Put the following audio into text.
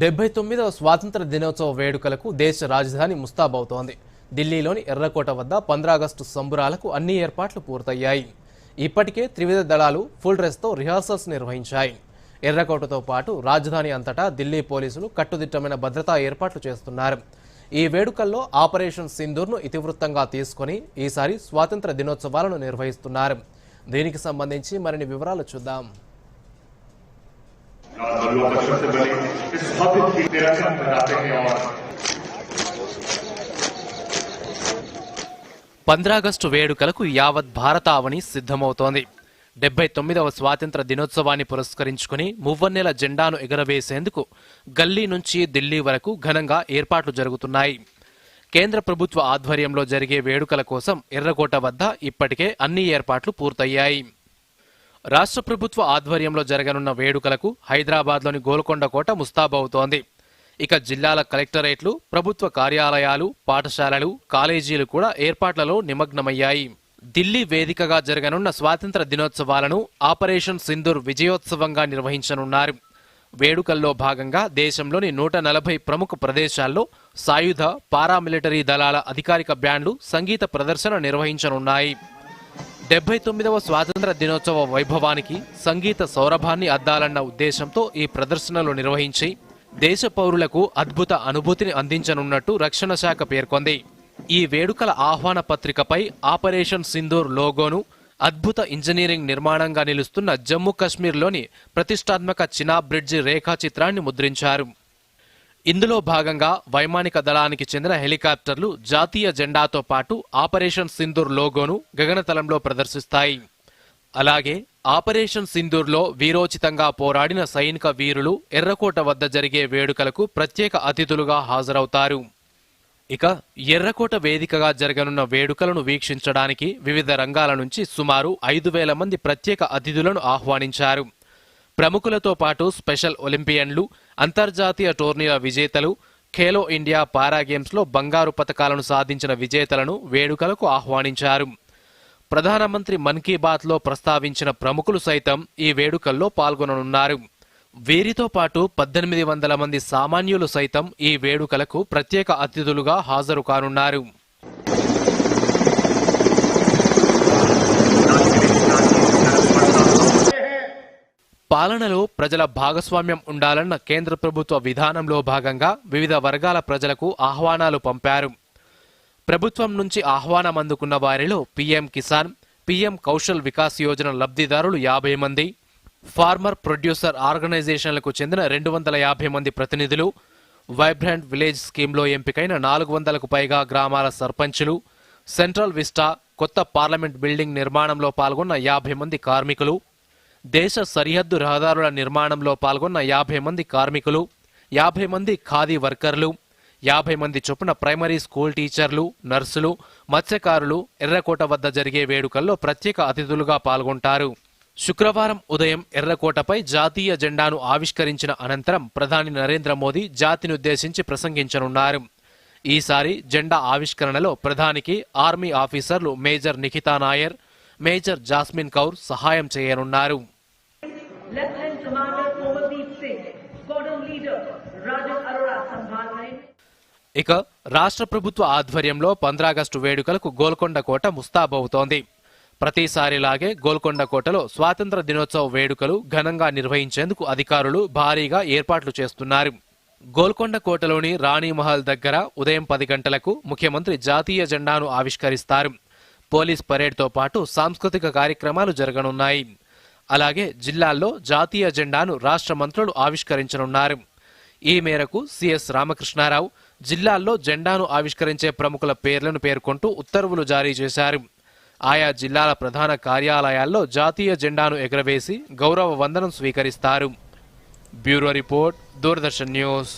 డెబ్బై తొమ్మిదవ స్వాతంత్ర దినోత్సవ వేడుకలకు దేశ రాజధాని ముస్తాబవుతోంది. ఢిల్లీలోని ఎర్రకోట వద్ద పంద్రాగస్టు సంబురాలకు అన్ని ఏర్పాట్లు పూర్తయ్యాయి. ఇప్పటికే త్రివిధ దళాలు ఫుల్ డ్రెస్తో రిహార్సల్స్ నిర్వహించాయి. ఎర్రకోటతో పాటు రాజధాని అంతటా ఢిల్లీ పోలీసులు కట్టుదిట్టమైన భద్రతా ఏర్పాట్లు చేస్తున్నారు. ఈ వేడుకల్లో ఆపరేషన్ సింధూర్ను ఇతివృత్తంగా తీసుకొని ఈసారి స్వాతంత్ర దినోత్సవాలను నిర్వహిస్తున్నారు. దీనికి సంబంధించి మరిన్ని వివరాలు చూద్దాం. बल्लू का सबसे बड़ी इस भव्य की तिरंगा फहराते हैं और పంద్రాగస్టు వేడుకలకు యావత్ భారతావని సిద్ధమవుతోంది డెబ్బై తొమ్మిదవ స్వాతంత్ర దినోత్సవాన్ని పురస్కరించుకుని మువ్వన్నెల జెండాను ఎగరవేసేందుకు గల్లీ నుంచి ఢిల్లీ వరకు ఘనంగా ఏర్పాట్లు జరుగుతున్నాయి కేంద్ర ప్రభుత్వ ఆధ్వర్యంలో జరిగే వేడుకల కోసం ఎర్రకోట వద్ద ఇప్పటికే అన్ని ఏర్పాట్లు పూర్తయ్యాయి రాష్ట్ర ప్రభుత్వ ఆధ్వర్యంలో జరగనున్న వేడుకలకు హైదరాబాద్లోని గోల్కొండ కోట ముస్తాబవుతోంది. ఇక జిల్లాల కలెక్టరేట్లు ప్రభుత్వ కార్యాలయాలు పాఠశాలలు కాలేజీలు కూడా ఏర్పాట్లలో నిమగ్నమయ్యాయి. ఢిల్లీ వేదికగా జరగనున్న స్వాతంత్ర దినోత్సవాలను ఆపరేషన్ సింధూర్ విజయోత్సవంగా నిర్వహించనున్నారు. వేడుకల్లో భాగంగా దేశంలోని నూట నలభై ప్రముఖ ప్రదేశాల్లో సాయుధ పారామిలిటరీ దళాల అధికారిక బ్యాండ్లు సంగీత ప్రదర్శన నిర్వహించనున్నాయి. డెబ్బై తొమ్మిదవ స్వాతంత్ర దినోత్సవ వైభవానికి సంగీత సౌరభాన్ని అద్దాలన్న ఉద్దేశంతో ఈ ప్రదర్శనలు నిర్వహించి దేశ పౌరులకు అద్భుత అనుభూతిని అందించనున్నట్టు రక్షణ శాఖ పేర్కొంది. ఈ వేడుకల ఆహ్వాన పత్రికపై ఆపరేషన్ సింధూర్ లోగోను అద్భుత ఇంజనీరింగ్ నిర్మాణంగా నిలుస్తున్న జమ్మూ కశ్మీర్లోని ప్రతిష్టాత్మక చినా బ్రిడ్జి రేఖాచిత్రాన్ని ముద్రించారు. ఇందులో భాగంగా వైమానిక దళానికి చెందిన హెలికాప్టర్లు జాతీయ జెండాతో పాటు ఆపరేషన్ సింధూర్ లోగోను గగనతలంలో ప్రదర్శిస్తాయి. అలాగే ఆపరేషన్ సింధూర్లో వీరోచితంగా పోరాడిన సైనిక వీరులు ఎర్రకోట వద్ద జరిగే వేడుకలకు ప్రత్యేక అతిథులుగా హాజరవుతారు. ఇక ఎర్రకోట వేదికగా జరగనున్న వేడుకలను వీక్షించడానికి వివిధ రంగాల నుంచి సుమారు ఐదు వేల మంది ప్రత్యేక అతిథులను ఆహ్వానించారు. ప్రముఖులతో పాటు స్పెషల్ ఒలింపియన్లు అంతర్జాతీయ టోర్నీల విజేతలు ఖేలో ఇండియా పారా గేమ్స్లో బంగారు పతకాలను సాధించిన విజేతలను వేడుకలకు ఆహ్వానించారు. ప్రధానమంత్రి మన్ కీ బాత్లో ప్రస్తావించిన ప్రముఖులు సైతం ఈ వేడుకల్లో పాల్గొననున్నారు. వీరితో పాటు పద్దెనిమిది వందల మంది సామాన్యులు సైతం ఈ వేడుకలకు ప్రత్యేక అతిథులుగా హాజరు కానున్నారు. పాలనలో ప్రజల భాగస్వామ్యం ఉండాలన్న కేంద్ర ప్రభుత్వ విధానంలో భాగంగా వివిధ వర్గాల ప్రజలకు ఆహ్వానాలు పంపారు. ప్రభుత్వం నుంచి ఆహ్వానం అందుకున్న వారిలో పీఎం కిసాన్ పీఎం కౌశల్ వికాస్ యోజన లబ్ధిదారులు యాభై మంది ఫార్మర్ ప్రొడ్యూసర్ ఆర్గనైజేషన్లకు చెందిన రెండు వందల యాభై మంది ప్రతినిధులు వైబ్రాంట్ విలేజ్ స్కీమ్లో ఎంపికైన నాలుగు వందలకు పైగా గ్రామాల సర్పంచులు సెంట్రల్ విస్టా కొత్త పార్లమెంట్ బిల్డింగ్ నిర్మాణంలో పాల్గొన్న యాభై మంది కార్మికులు దేశ సరిహద్దు రహదారుల నిర్మాణంలో పాల్గొన్న యాభై మంది కార్మికులు యాభై మంది ఖాదీ వర్కర్లు యాభై మంది చొప్పున ప్రైమరీ స్కూల్ టీచర్లు నర్సులు మత్స్యకారులు ఎర్రకోట వద్ద జరిగే వేడుకల్లో ప్రత్యేక అతిథులుగా పాల్గొంటారు. శుక్రవారం ఉదయం ఎర్రకోటపై జాతీయ జెండాను ఆవిష్కరించిన అనంతరం ప్రధాని నరేంద్ర మోదీ జాతినుద్దేశించి ప్రసంగించనున్నారు. ఈసారి జెండా ఆవిష్కరణలో ప్రధానికి ఆర్మీ ఆఫీసర్లు major Nikhita Nair major jasmine Kaur సహాయం చేయనున్నారు. ఇక రాష్ట్ర ప్రభుత్వ ఆధ్వర్యంలో పంద్రాగస్టు వేడుకలకు గోల్కొండ కోట ముస్తాబవుతోంది. ప్రతిసారిలాగే గోల్కొండ కోటలో స్వాతంత్ర దినోత్సవ వేడుకలు ఘనంగా నిర్వహించేందుకు అధికారులు భారీగా ఏర్పాట్లు చేస్తున్నారు. గోల్కొండ కోటలోని రాణి మహల్ దగ్గర ఉదయం పది గంటలకు ముఖ్యమంత్రి జాతీయ జెండాను ఆవిష్కరిస్తారు. పోలీస్ పరేడ్తో పాటు సాంస్కృతిక కార్యక్రమాలు జరగనున్నాయి. అలాగే జిల్లాల్లో జాతీయ జెండాను రాష్ట్ర మంత్రులు ఆవిష్కరించనున్నారు. ఈ మేరకు సిఎస్ రామకృష్ణారావు జిల్లాల్లో జెండాను ఆవిష్కరించే ప్రముఖుల పేర్లను పేర్కొంటూ ఉత్తర్వులు జారీ చేశారు. ఆయా జిల్లాల ప్రధాన కార్యాలయాల్లో జాతీయ జెండాను ఎగురవేసి గౌరవ వందనం స్వీకరిస్తారు. Bureau report Doordarshan news.